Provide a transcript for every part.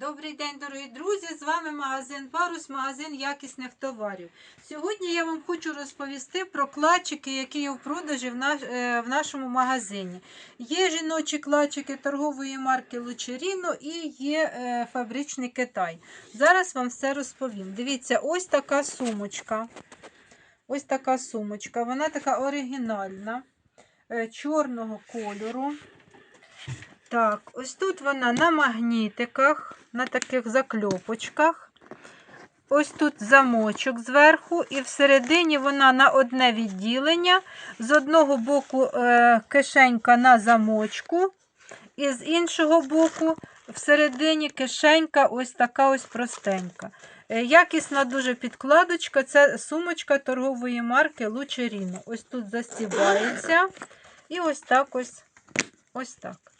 Добрий день, дорогі друзі! З вами магазин Парус, магазин якісних товарів. Сьогодні я вам хочу розповісти про кладчики, які є в продажі в, е, нашому магазині. Є жіночі кладчики торгової марки Лучеріно і є е, фабричний Китай. Зараз вам все розповім. Дивіться, ось така сумочка. Ось така сумочка. Вона така оригінальна, е, чорного кольору. Так, ось тут вона на магнітиках, на таких закльопочках. Ось тут замочок зверху, і всередині вона на одне відділення. З одного боку е, кишенька на замочку, і з іншого боку, всередині кишенька ось така ось простенька. Е, якісна дуже підкладочка. Це сумочка торгової марки Лучеріно. Ось тут застібається. І ось так ось, ось так.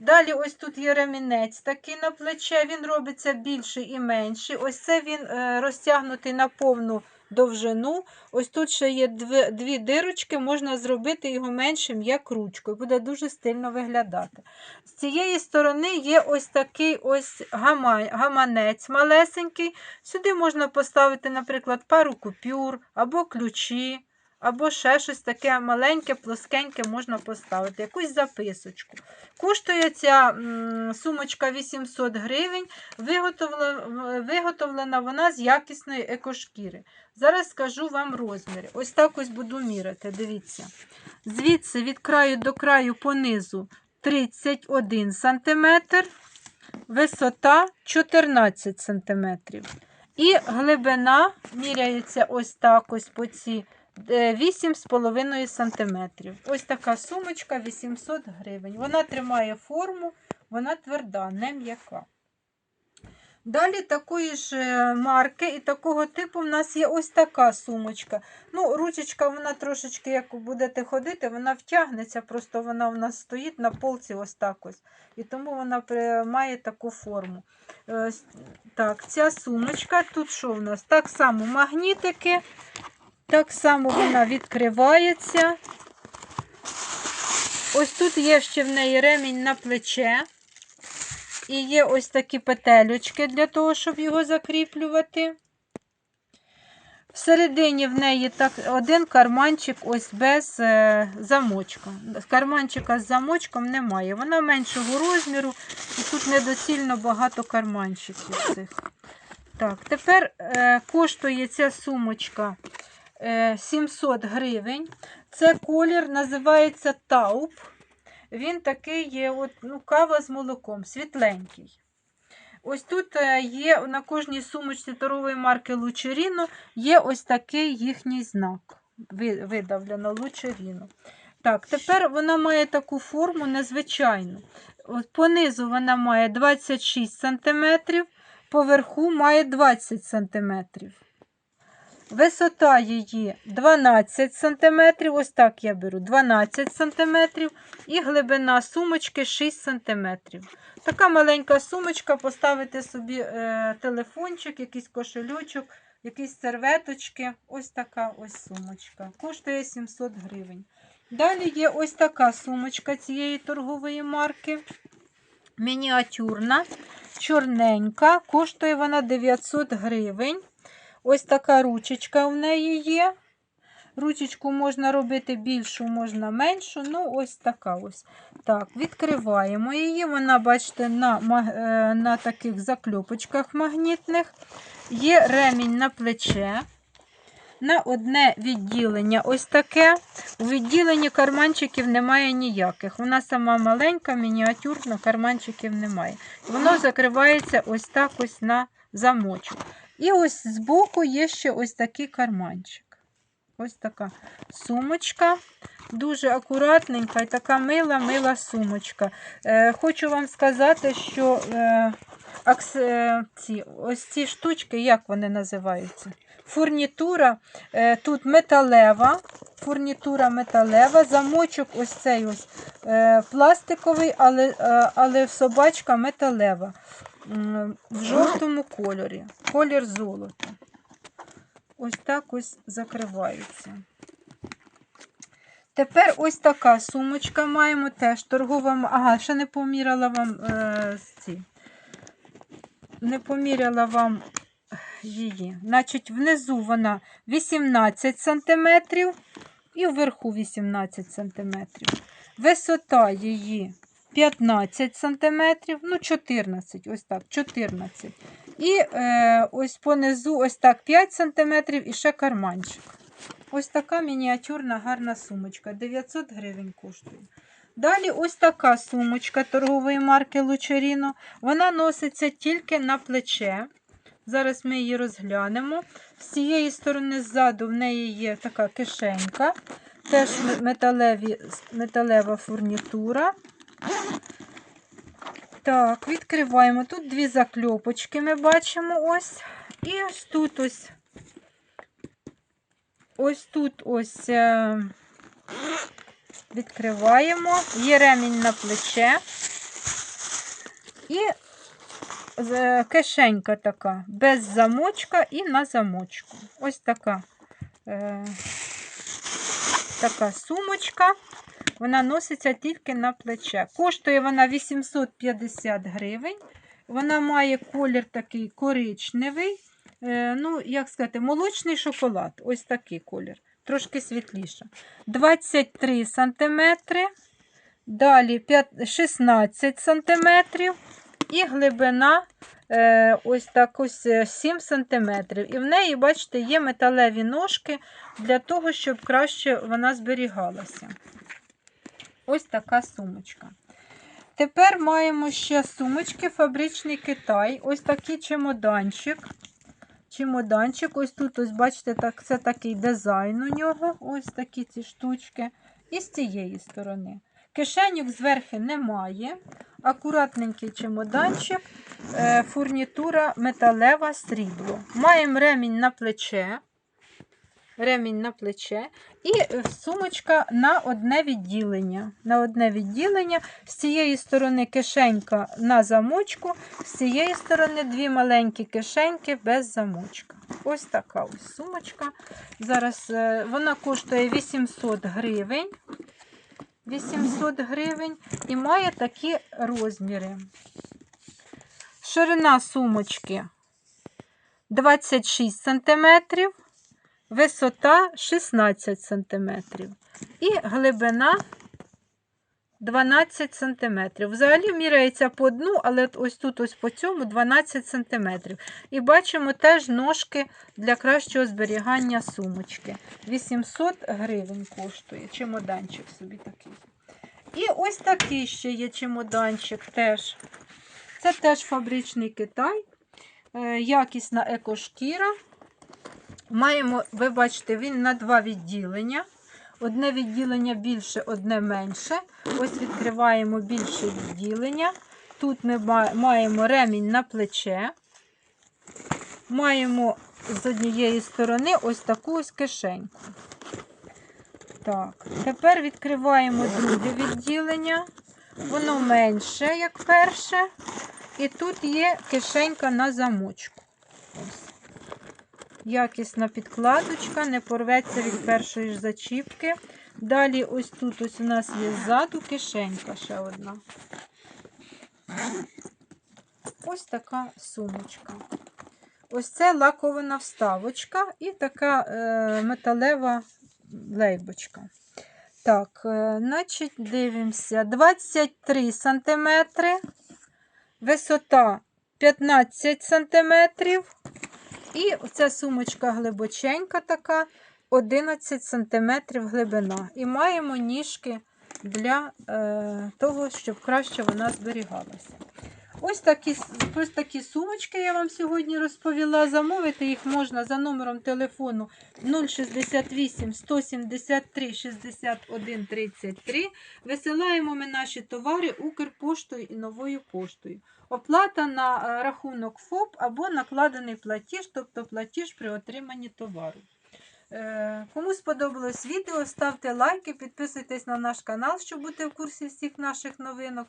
Далі, ось тут є ремінець такий на плече, він робиться більший і менший. Ось це він е, розтягнутий на повну довжину. Ось тут ще є дві, дві дирочки, можна зробити його меншим, як ручкою. Буде дуже стильно виглядати. З цієї сторони є ось такий ось гама, гаманець малесенький. Сюди можна поставити, наприклад, пару купюр або ключі. Або ще щось таке маленьке, плоскеньке можна поставити, якусь записочку. Коштує ця сумочка 800 гривень, виготовлена, вона з якісної екошкіри. Зараз скажу вам розміри. Ось так ось буду міряти, дивіться. Звідси від краю до краю понизу 31 см, висота 14 см. І глибина міряється ось так ось по ці 8,5 см. Ось така сумочка 800 гривень. Вона тримає форму, вона тверда, не м'яка. Далі такої ж е, марки і такого типу в нас є ось така сумочка. Ну, Ручечка, вона трошечки, як будете ходити, вона втягнеться, просто вона у нас стоїть на полці ось так ось. І тому вона має таку форму. Е, Так, Ця сумочка, тут що в нас? Так само магнітики. Так само вона відкривається. Ось тут є ще в неї ремінь на плече. І є ось такі петелючки для того, щоб його закріплювати. Всередині в неї так, один карманчик ось без е, замочка. Карманчика з замочком немає. Вона меншого розміру, і тут недоцільно багато карманчиків цих. Так, Тепер е, коштує ця сумочка 700 гривень. Це колір називається тауп. Він такий є, от, ну, кава з молоком, світленький. Ось тут е, є на кожній сумочці торгової марки Лучеріно є ось такий їхній знак. Видавлено Лучеріно. Так, тепер вона має таку форму незвичайну. От Понизу вона має 26 см, поверху має 20 см. Висота її 12 см, ось так я беру 12 см, і глибина сумочки 6 см. Така маленька сумочка, поставити собі е, телефончик, якийсь кошелючок, якісь серветочки. Ось така ось сумочка. Коштує 700 гривень. Далі є ось така сумочка цієї торгової марки. Мініатюрна, чорненька, коштує вона 900 гривень. Ось така ручечка в неї є. Ручечку можна робити більшу, можна меншу. Ну, ось така ось. Так, відкриваємо її. Вона, бачите, на е, на таких закльопочках магнітних. Є ремінь на плече. На одне відділення ось таке. У відділенні карманчиків немає ніяких. Вона сама маленька, мініатюрна, карманчиків немає. Воно закривається ось так ось на замочок. І ось збоку є ще ось такий карманчик. Ось така сумочка. Дуже акуратненька і така мила-мила сумочка. Е, Хочу вам сказати, що е, акс, е, ці, ось ці штучки, як вони називаються? Фурнітура е, тут металева, фурнітура металева, замочок ось цей ось е, пластиковий, але, е, але собачка металева в жовтому кольорі, колір золота. Ось так ось закривається. Тепер ось така сумочка маємо теж торгова. Ага, ще не поміряла вам е, ці не поміряла вам її. Значить, внизу вона 18 см і вверху 18 см. Висота її 15 см, ну 14, ось так, 14. І е, ось понизу ось так 5 см і ще карманчик. Ось така мініатюрна гарна сумочка. 900 гривень коштує. Далі ось така сумочка торгової марки Лучеріно. Вона носиться тільки на плече. Зараз ми її розглянемо. З цієї сторони ззаду в неї є така кишенька, теж металеві, металева фурнітура. Так, відкриваємо. Тут дві закльопочки ми бачимо ось. І ось тут ось. Ось тут ось е, відкриваємо. Є ремінь на плече. І кишенька така, без замочка і на замочку. Ось така, е, така сумочка. Вона носиться тільки на плече. Коштує вона 850 гривень. Вона має колір такий коричневий. Е, ну, як сказати, молочний шоколад. Ось такий колір. Трошки світліше. 23 сантиметри. Далі 16 сантиметрів. І глибина е, ось так ось е, 7 см. І в неї, бачите, є металеві ножки для того, щоб краще вона зберігалася. Ось така сумочка. Тепер маємо ще сумочки фабричний Китай. Ось такий чемоданчик. Чемоданчик, ось тут, ось, бачите, так, це такий дизайн у нього. Ось такі ці штучки. І з цієї сторони. Кишенюк зверху немає. Акуратненький чемоданчик, е, фурнітура металева срібло. Маємо ремінь на плече. Ремінь на плече. І е, сумочка на одне відділення. На одне відділення. З цієї сторони кишенька на замочку, з цієї сторони дві маленькі кишеньки без замочка. Ось така ось сумочка. Зараз е, вона коштує 800 гривень. 800 гривень і має такі розміри. Ширина сумочки 26 см, висота 16 см і глибина 12 см. Взагалі міряється по дну, але ось тут, ось по цьому 12 см. І бачимо теж ножки для кращого зберігання сумочки. 800 гривень коштує чемоданчик собі такий. І ось такий ще є чемоданчик теж. Це теж фабричний Китай. Е, Якісна екошкіра. Маємо, ви бачите, він на два відділення. Одне відділення більше, одне менше. Ось відкриваємо більше відділення. Тут ми маємо ремінь на плече. Маємо з однієї сторони ось таку ось кишеньку. Так, тепер відкриваємо друге відділення. Воно менше, як перше. І тут є кишенька на замочку. Ось. Якісна підкладочка, не порветься від першої ж зачіпки. Далі, ось тут ось у нас є ззаду кишенька ще одна. Ось така сумочка. Ось це лакована вставочка і така е, металева лейбочка. Так, е, значить, дивимося. 23 см, висота 15 см. І ця сумочка глибоченька така, 11 см глибина. І маємо ніжки для е, того, щоб краще вона зберігалася. Ось такі, ось такі сумочки я вам сьогодні розповіла. Замовити їх можна за номером телефону 068 173 61 33. Висилаємо ми наші товари Укрпоштою і новою поштою. Оплата на е, рахунок ФОП або накладений платіж, тобто платіж при отриманні товару. Е, Кому сподобалось відео, ставте лайки, підписуйтесь на наш канал, щоб бути в курсі всіх наших новинок.